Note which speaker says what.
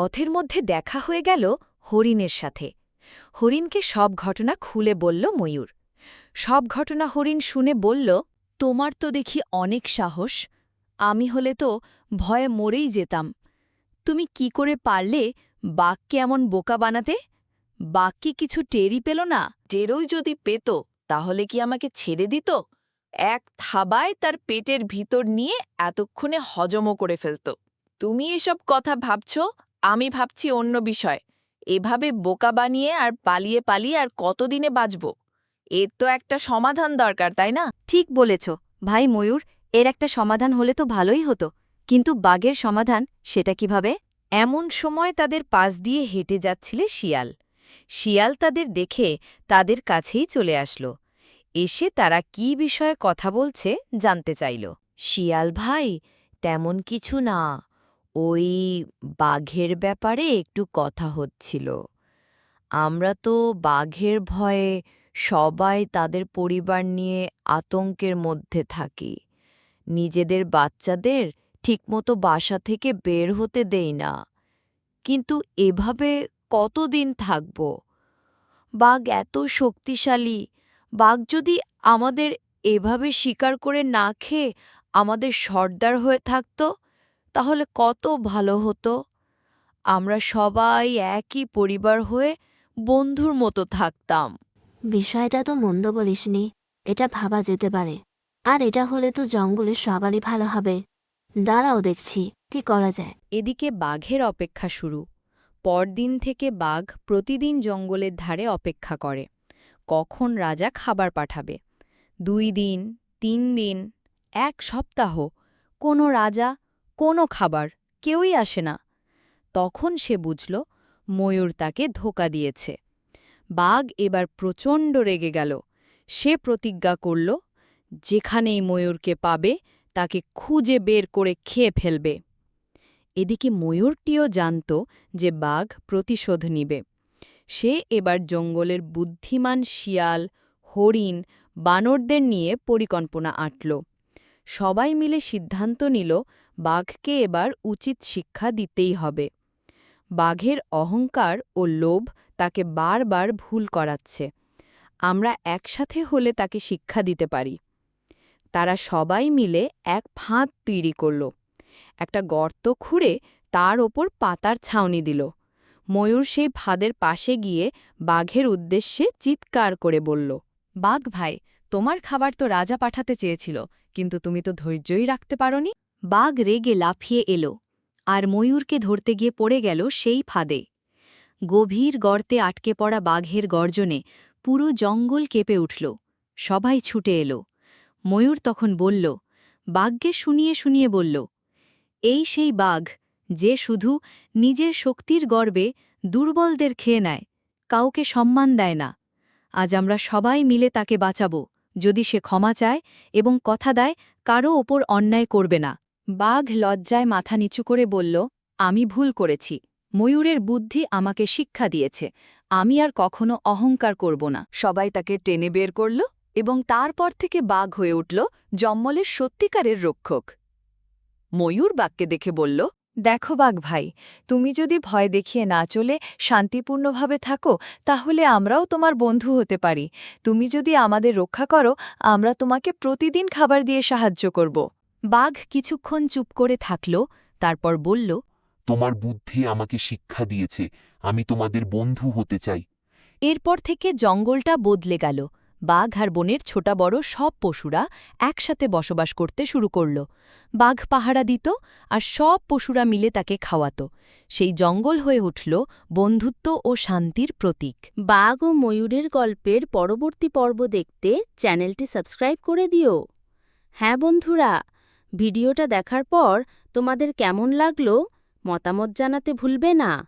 Speaker 1: পথের মধ্যে দেখা হয়ে গেল হরিণের সাথে। হরিণকে সব ঘটনা খুলে বলল ময়ূর। সব ঘটনা হরিণ শুনে বলল, তোমার তো দেখি অনেক সাহস। আমি হলে তো ভয়ে মরেই যেতাম। তুমি কি করে পারলে বাঘকে এমন বোকা বানাতে? বাঘ কি কিছু টেরই পেল না?
Speaker 2: টেরোই যদি পেত, তাহলে কি আমাকে ছেড়ে দিত? এক থাবায় তার পেটের ভিতর নিয়ে এতক্ষণে হজমও করে ফেলত। তুমি এসব কথা ভাবছ? আমি ভাবছি অন্য বিষয়। এভাবে বোকা বানিয়ে আর পালিয়ে পালিয়ে আর কতদিনে বাঁচব? এর তো একটা সমাধান দরকার, তাই না?
Speaker 1: ঠিক বলেছ। ভাই ময়ূর, এর একটা সমাধান হলে তো ভালোই হতো। কিন্তু বাঘের সমাধান সেটা কীভাবে? এমন সময় তাদের পাশ দিয়ে হেঁটে যাচ্ছিলে শিয়াল। শিয়াল তাদের দেখে তাদের কাছেই চলে আসলো। এসে তারা কি বিষয়ে কথা বলছে জানতে চাইল। শিয়াল ভাই, তেমন কিছু না। ওই বাঘের ব্যাপারে একটু কথা হচ্ছিল। আমরা তো বাঘের ভয়ে সবাই তাদের পরিবার নিয়ে আতঙ্কের মধ্যে থাকি। নিজেদের বাচ্চাদের ঠিকমতো বাসা থেকে বের হতে দেই না। কিন্তু এভাবে কতদিন থাকব? বাঘ এত শক্তিশালী, বাঘ যদি আমাদের এভাবে শিকার করে না খেয়ে আমাদের সর্দার হয়ে থাকত? তাহলে কত ভালো হতো? আমরা সবাই একই পরিবার হয়ে বন্ধুর মতো থাকতাম।
Speaker 3: বিষয়টা তো মন্দ বলিসনি এটা ভাবা যেতে পারে। আর এটা হলে তো জঙ্গলে সবারই ভালো হবে। দাঁড়াও দেখছি কি করা যায়।
Speaker 1: এদিকে বাঘের অপেক্ষা শুরু। পরদিন থেকে বাঘ প্রতিদিন জঙ্গলের ধারে অপেক্ষা করে। কখন রাজা খাবার পাঠাবে? দুই দিন তিন দিন এক সপ্তাহ। কোনো রাজা কোনো খাবার, কেউই আসে না। তখন সে বুঝল, ময়ূর তাকে ধোকা দিয়েছে। বাঘ এবার প্রচণ্ড রেগে গেল। সে প্রতিজ্ঞা করল, যেখানেই ময়ূরকে পাবে, তাকে খুঁজে বের করে খেয়ে ফেলবে। এদিকে ময়ূরটিও জানত যে বাঘ প্রতিশোধ নিবে। সে এবার জঙ্গলের বুদ্ধিমান শিয়াল, হরিণ, বানরদের নিয়ে পরিকল্পনা আঁটল। সবাই মিলে সিদ্ধান্ত নিল, বাঘকে এবার উচিত শিক্ষা দিতেই হবে। বাঘের অহংকার ও লোভ তাকে বারবার ভুল করাচ্ছে। আমরা একসাথে হলে তাকে শিক্ষা দিতে পারি। তারা সবাই মিলে এক ফাঁদ তৈরি করল। একটা গর্ত খুঁড়ে তার ওপর পাতার ছাউনি দিল। ময়ূর সেই ফাঁদের পাশে গিয়ে বাঘের উদ্দেশ্যে চিৎকার করে বলল, বাঘ ভাই, তোমার খাবার তো রাজা পাঠাতে চেয়েছিল। কিন্তু তুমি তো ধৈর্যই রাখতে পারোনি? বাঘ রেগে লাফিয়ে এলো, আর ময়ূরকে ধরতে গিয়ে পড়ে গেল সেই ফাঁদে। গভীর গর্তে আটকে পড়া বাঘের গর্জনে পুরো জঙ্গল কেঁপে উঠল, সবাই ছুটে এলো। ময়ূর তখন বলল, বাঘকে শুনিয়ে শুনিয়ে বলল, এই সেই বাঘ, যে শুধু নিজের শক্তির গর্বে দুর্বলদের খেয়ে নেয়, কাউকে সম্মান দেয় না। আজ আমরা সবাই মিলে তাকে বাঁচাব যদি সে ক্ষমা চায় এবং কথা দেয় কারও ওপর অন্যায় করবে না। বাঘ লজ্জায় মাথা নিচু করে বলল, আমি ভুল করেছি। ময়ূরের বুদ্ধি আমাকে শিক্ষা দিয়েছে। আমি আর কখনো অহংকার করব না। সবাই তাকে টেনে বের করল এবং তারপর থেকে বাঘ হয়ে উঠল জম্মলের সত্যিকারের রক্ষক। ময়ূর বাঘকে দেখে বলল দেখো বাঘ ভাই তুমি যদি ভয় দেখিয়ে না চলে শান্তিপূর্ণভাবে থাকো তাহলে আমরাও তোমার বন্ধু হতে পারি। তুমি যদি আমাদের রক্ষা করো আমরা তোমাকে প্রতিদিন খাবার দিয়ে সাহায্য করব। বাঘ কিছুক্ষণ চুপ করে থাকল তারপর বলল
Speaker 4: তোমার বুদ্ধি আমাকে শিক্ষা দিয়েছে আমি তোমাদের বন্ধু হতে চাই।
Speaker 1: এরপর থেকে জঙ্গলটা বদলে গেল। বাঘ আর বনের ছোটা বড় সব পশুরা একসাথে বসবাস করতে শুরু করল। বাঘ পাহারা দিত আর সব পশুরা মিলে তাকে খাওয়াত। সেই জঙ্গল হয়ে উঠল বন্ধুত্ব ও শান্তির প্রতীক।
Speaker 3: বাঘ ও ময়ূরের গল্পের পরবর্তী পর্ব দেখতে চ্যানেলটি সাবস্ক্রাইব করে দিও। হ্যাঁ বন্ধুরা, ভিডিওটা দেখার পর তোমাদের কেমন লাগল মতামত জানাতে ভুলবে না।